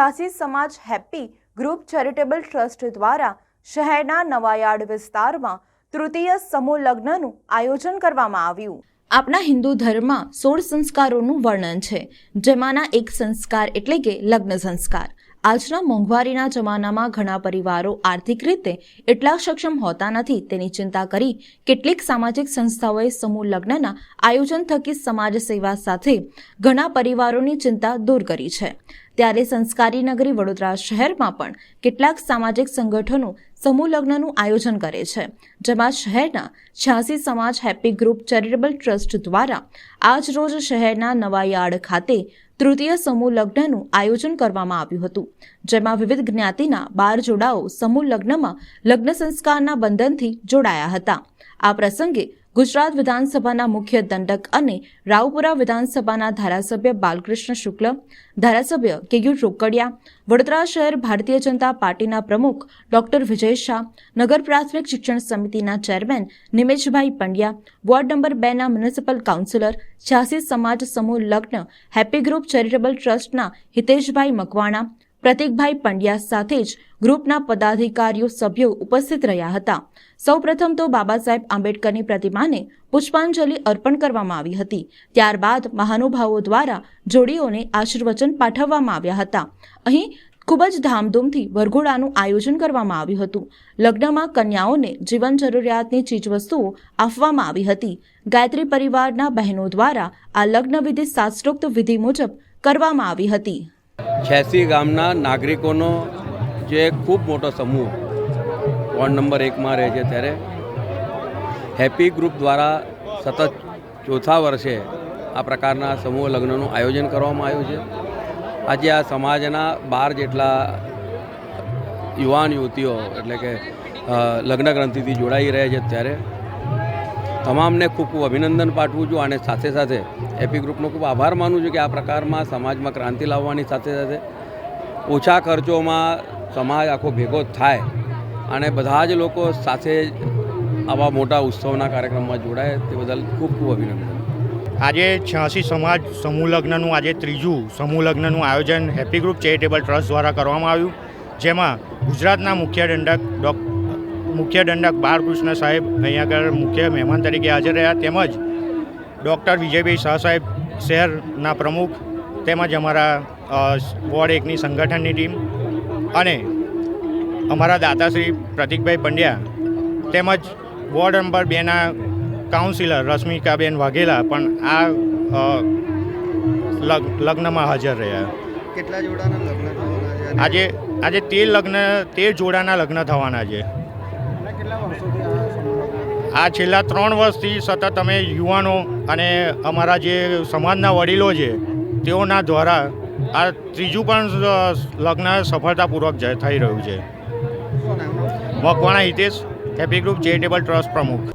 છ્યાસી સમાજ happy group charitable trust દ્વારા શહેરના નવાયાર્ડ વિસ્તારમાં તૃતીય સમૂહ લગ્નનું આયોજન કરવામાં આવ્યું. આપણા હિન્દુ ધર્મમાં સોળ સંસ્કારોનું વર્ણન છે. જેમાંના એક સંસ્કાર એટલે કે લગ્ન સંસ્કાર. આજના મોંઘવારીના જમાનામાં ઘણા પરિવારો આર્થિક રીતે એટલા સક્ષમ હોતા નથી તેની ચિંતા કરી કેટલીક સામાજિક સંસ્થાઓએ સમૂહ લગ્નના આયોજન થકી સમાજ સેવા સાથે ઘણા પરિવારોની ચિંતા દૂર કરી છે. ત્યારે સંસ્કારી નગરી વડોદરા શહેરમાં પણ કેટલાક સામાજિક સંગઠનો સમૂહ લગ્નનું આયોજન કરે છે, જેમાં શહેરના છ્યાસી સમાજ હેપી ગ્રુપ ચેરિટેબલ ટ્રસ્ટ દ્વારા આજ રોજ શહેરના નવા યાર્ડ ખાતે તૃતીય સમૂહ લગ્નનું આયોજન કરવામાં આવ્યું હતું, જેમાં વિવિધ જ્ઞાતિના બાર જોડાઓ સમૂહ લગ્નમાં લગ્ન સંસ્કારના બંધનથી જોડાયા હતા. આ પ્રસંગે ગુજરાત વિધાનસભાના મુખ્ય દંડક અને રાવપુરા વિધાનસભાના ધારાસભ્ય બાલકૃષ્ણ શુક્લ, ધારાસભ્ય કેયુ રોકડિયા, વડોદરા શહેર ભારતીય જનતા પાર્ટીના પ્રમુખ ડોક્ટર વિજય શાહ, નગર પ્રાથમિક શિક્ષણ સમિતિના chairman Nimeshbhai Pandya, ward number બેના મ્યુનિસિપલ કાઉન્સિલર છ્યાસી સમાજ સમૂહ લગ્ન, હેપી ગ્રુપ ચેરિટેબલ ટ્રસ્ટના હિતેશભાઈ મકવાણા પ્રતિકભાઈ પંડ્યા સાથે જ ગ્રુપના પદાધિકારીઓ સભ્યો ઉપસ્થિત રહ્યા હતા. સૌપ્રથમ તો બાબા સાહેબ આંબેડકરની પ્રતિમાને પુષ્પાંજલિ અર્પણ કરવામાં આવી હતી. ત્યારબાદ મહાનુભાવો દ્વારા જોડીઓને આશીર્વચન પાઠવવામાં આવ્યા હતા. અહીં ખૂબ જ ધામધૂમથી વરઘોડાનું આયોજન કરવામાં આવ્યું હતું. લગ્નમાં કન્યાઓને જીવન જરૂરિયાતની ચીજવસ્તુઓ આપવામાં આવી હતી. ગાયત્રી પરિવારના બહેનો દ્વારા આ લગ્નવિધિ શાસ્ત્રોક્ત વિધિ મુજબ કરવામાં આવી હતી. છ્યાસી ગામના નાગરિકોનો જે ખૂબ મોટો સમૂહ વોર્ડ નંબર એકમાં રહે છે ત્યારે હેપી ગ્રુપ દ્વારા સતત ચોથા વર્ષે આ પ્રકારના સમૂહ લગ્નનું આયોજન કરવામાં આવ્યું છે. આજે આ સમાજના બાર જેટલા યુવાન યુવતીઓ એટલે કે લગ્ન ગ્રંથિથી જોડાઈ રહ્યા છે ત્યારે. તમામને ખૂબ ખૂબ અભિનંદન પાઠવું છું અને સાથે સાથે એપી ગ્રુપનો ખૂબ આભાર માનું છું કે આ પ્રકારમાં સમાજમાં ક્રાંતિ લાવવાની સાથે સાથે ઓછા ખર્ચોમાં સમાજ આખો ભેગો થાય અને બધા જ લોકો સાથે આવા મોટા ઉત્સવના કાર્યક્રમમાં જોડાય તે બદલ ખૂબ ખૂબ અભિનંદન. આજે છ્યાસી સમાજ સમૂહ લગ્નનું આજે ત્રીજું સમૂહ લગ્નનું આયોજન હેપી ગ્રુપ ચેરિટેબલ ટ્રસ્ટ દ્વારા કરવામાં આવ્યું. જેમાં ગુજરાતના મુખ્ય દંડક ડોક, મુખ્ય દંડક બાળકૃષ્ણ સાહેબ અહીંયા આગળ મુખ્ય મહેમાન તરીકે હાજર રહ્યા. તેમજ ડૉક્ટર વિજયભાઈ શાહ સાહેબ શહેરના પ્રમુખ તેમજ અમારા વોર્ડ એકની સંગઠનની ટીમ અને અમારા દાતાશ્રી પ્રતિકભાઈ પંડ્યા તેમજ વોર્ડ નંબર બેના કાઉન્સિલર રશ્મિકાબેન વાઘેલા પણ આ લગ- લગ્નમાં હાજર રહ્યા. કેટલા જોડાના લગ્ન આજે આજે તેર લગ્ન તેર જોડાના લગ્ન થવાના છે. આ છેલ્લા ત્રણ વર્ષથી સતત અમે યુવાનો અને અમારા જે સમાજના વડીલો છે, તેઓના દ્વારા આ ત્રીજું પણ લગ્ન સફળતાપૂર્વક થઈ રહ્યું છે. Makwana Hitesh, happy group, charitable trust પ્રમુખ.